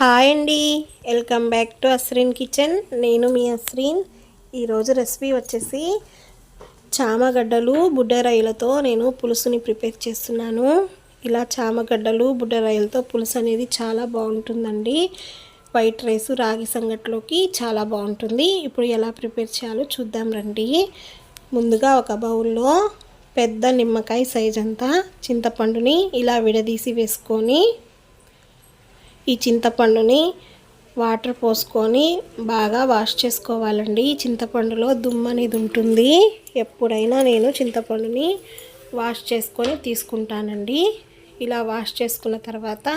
Hi అండి. Welcome back to Asreen kitchen నేను మీ అస్రీన్ ఈరోజు రెసిపీ వచ్చేసి చామగడ్డలు బుడ్డరాయిలతో నేను పులుసుని ప్రిపేర్ చేస్తున్నాను. ఇలా చామగడ్డలు బుడ్డరాయిలతో పులుసు అనేది చాలా బాగుంటుందండి. వైట్ రైస్ రాగి సంగట్లోకి చాలా బాగుంటుంది. ఇప్పుడు ఎలా ప్రిపేర్ చేయాలో చూద్దాం రండి. ముందుగా ఒక బౌల్లో పెద్ద నిమ్మకాయ సైజ్ అంతా చింతపండుని ఇలా విడదీసి వేసుకొని ఈ చింతపండుని వాటర్ పోసుకొని బాగా వాష్ చేసుకోవాలండి. చింతపండులో దుమ్ము అనేది ఉంటుంది. ఎప్పుడైనా నేను చింతపండుని వాష్ చేసుకొని తీసుకుంటానండి. ఇలా వాష్ చేసుకున్న తర్వాత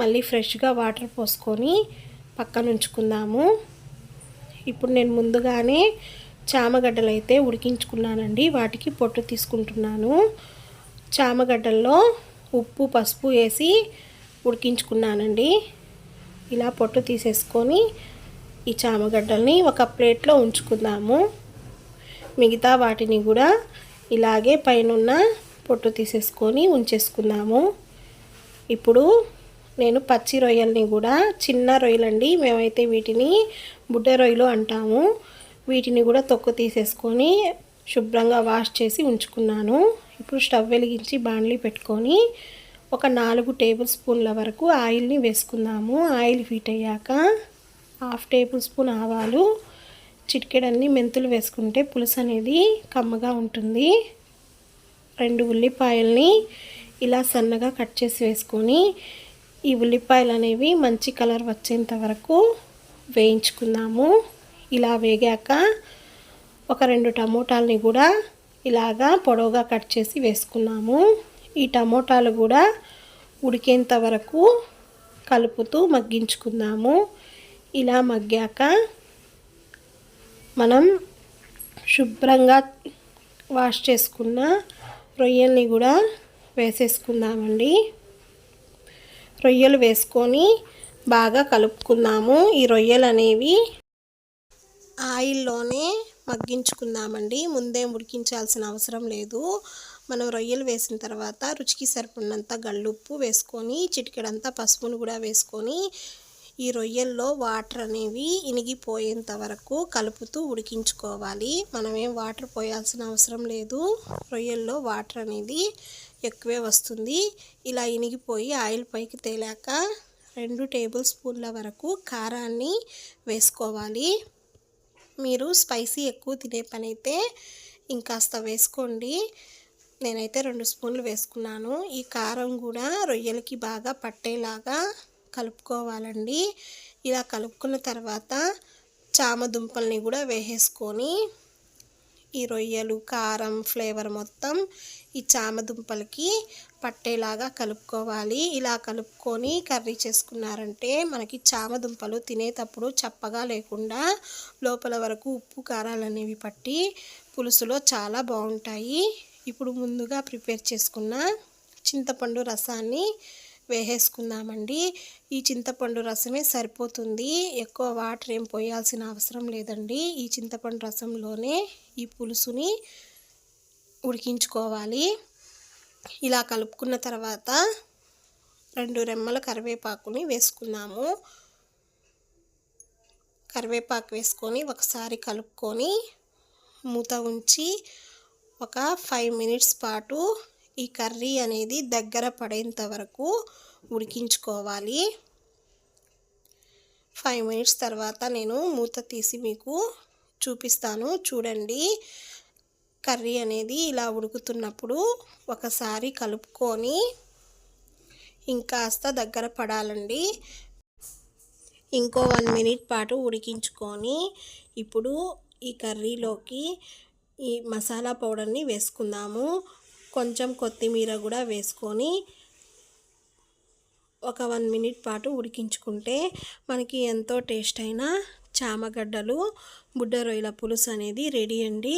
మళ్ళీ ఫ్రెష్గా వాటర్ పోసుకొని పక్కన ఉంచుకుందాము ఇప్పుడు నేను ముందుగానే చామగడ్డలు అయితే ఉడికించుకున్నానండి. వాటికి పొట్టు తీసుకుంటున్నాను. చామగడ్డల్లో ఉప్పు పసుపు వేసి ఉడికించుకున్నానండి. ఇలా పొట్టు తీసేసుకొని ఈ చామగడ్డల్ని ఒక ప్లేట్లో ఉంచుకుందాము. మిగతా వాటిని కూడా ఇలాగే పైనున్న పొట్టు తీసేసుకొని ఉంచేసుకుందాము. ఇప్పుడు నేను పచ్చి రొయ్యల్ని కూడా చిన్న రొయ్యలండి. మేమైతే వీటిని బుడ్డ రొయ్యలు అంటాము. వీటిని కూడా తొక్కు తీసేసుకొని శుభ్రంగా వాష్ చేసి ఉంచుకున్నాను. ఇప్పుడు స్టవ్ వెలిగించి బాండ్లీ పెట్టుకొని ఒక నాలుగు టేబుల్ స్పూన్ల వరకు ఆయిల్ని వేసుకుందాము. ఆయిల్ హీట్ అయ్యాక హాఫ్ టేబుల్ స్పూన్ ఆవాలు చిటికెడన్ని మెంతులు వేసుకుంటే పులుసు అనేది కమ్మగా ఉంటుంది. రెండు ఉల్లిపాయల్ని ఇలా సన్నగా కట్ చేసి వేసుకొని ఈ ఉల్లిపాయలు అనేవి మంచి కలర్ వచ్చేంత వరకు వేయించుకుందాము. ఇలా వేగాక ఒక రెండు టమోటాలని కూడా ఇలాగా పొడవుగా కట్ చేసి వేసుకున్నాము. ఈ టమోటాలు కూడా ఉడికేంత వరకు కలుపుతూ మగ్గించుకుందాము. ఇలా మగ్గాక మనం శుభ్రంగా వాష్ చేసుకున్న రొయ్యల్ని కూడా వేసేసుకుందామండి. రొయ్యలు వేసుకొని బాగా కలుపుకుందాము. ఈ రొయ్యలు అనేవి ఆయిల్లోనే మగ్గించుకుందామండి. ముందే ఉడికించాల్సిన అవసరం లేదు. మనం రొయ్యలు వేసిన తర్వాత రుచికి సరిపడినంత గళ్ళుప్పు వేసుకొని చిటికెడంతా పసుపును కూడా వేసుకొని ఈ రొయ్యల్లో వాటర్ అనేవి ఇనిగిపోయేంత వరకు కలుపుతూ ఉడికించుకోవాలి. మనమేం వాటర్ పోయాల్సిన అవసరం లేదు. రొయ్యల్లో వాటర్ అనేది ఎక్కువే వస్తుంది. ఇలా ఇనిగిపోయి ఆయిల్ పైకి తేలాక రెండు టేబుల్ స్పూన్ల వరకు కారాన్ని వేసుకోవాలి. మీరు స్పైసీ ఎక్కువ తినే పని అయితే ఇంకాస్త వేసుకోండి. నేనైతే రెండు స్పూన్లు వేసుకున్నాను. ఈ కారం కూడా రొయ్యలకి బాగా పట్టేలాగా కలుపుకోవాలండి. ఇలా కలుపుకున్న తర్వాత చామ దుంపల్ని కూడా వేసేసుకొని ఈ రొయ్యలు కారం ఫ్లేవర్ మొత్తం ఈ చామ దుంపలకి పట్టేలాగా కలుపుకోవాలి. ఇలా కలుపుకొని కర్రీ చేసుకున్నారంటే మనకి చామ దుంపలు తినేటప్పుడు చప్పగా లేకుండా లోపల వరకు ఉప్పు కారాలు అనేవి పట్టి పులుసులో చాలా బాగుంటాయి. ఇప్పుడు ముందుగా ప్రిపేర్ చేసుకున్న చింతపండు రసాన్ని వేసేసుకుందామండి. ఈ చింతపండు రసమే సరిపోతుంది. ఎక్కువ వాటర్ ఏం పోయాల్సిన అవసరం లేదండి. ఈ చింతపండు రసంలోనే ఈ పులుసుని ఉడికించుకోవాలి. ఇలా కలుపుకున్న తర్వాత రెండు రెమ్మల కరివేపాకుని వేసుకున్నాము కరివేపాకు వేసుకొని ఒకసారి కలుపుకొని మూత ఉంచి ఒక ఫైవ్ మినిట్స్ పాటు ఈ కర్రీ అనేది దగ్గర పడేంత వరకు ఉడికించుకోవాలి. ఫైవ్ మినిట్స్ తర్వాత నేను మూత తీసి మీకు చూపిస్తాను. చూడండి. కర్రీ అనేది ఇలా ఉడుకుతున్నప్పుడు ఒకసారి కలుపుకొని ఇంకాస్త దగ్గర పడాలండి. ఇంకో వన్ మినిట్ పాటు ఉడికించుకొని ఇప్పుడు ఈ కర్రీలోకి ఈ మసాలా పౌడర్ని వేసుకుందాము. కొంచెం కొత్తిమీర కూడా వేసుకొని ఒక వన్ మినిట్ పాటు ఉడికించుకుంటే మనకి ఎంతో టేస్ట్ అయిన చామగడ్డలు బుడ్డ రొయ్యల పులుసు అనేది రెడీ అండి.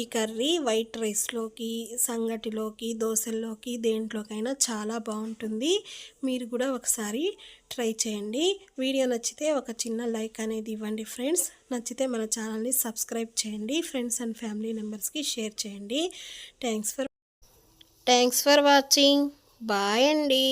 ఈ కర్రీ వైట్ రైస్లోకి సంగటిలోకి దోశల్లోకి దేంట్లోకైనా చాలా బాగుంటుంది. మీరు కూడా ఒకసారి ట్రై చేయండి. వీడియో నచ్చితే ఒక చిన్న లైక్ అనేది ఇవ్వండి ఫ్రెండ్స్. నచ్చితే మన ఛానల్ని సబ్స్క్రైబ్ చేయండి. ఫ్రెండ్స్ అండ్ ఫ్యామిలీ మెంబర్స్కి షేర్ చేయండి. Thanks for thanks for watching. Bye అండి.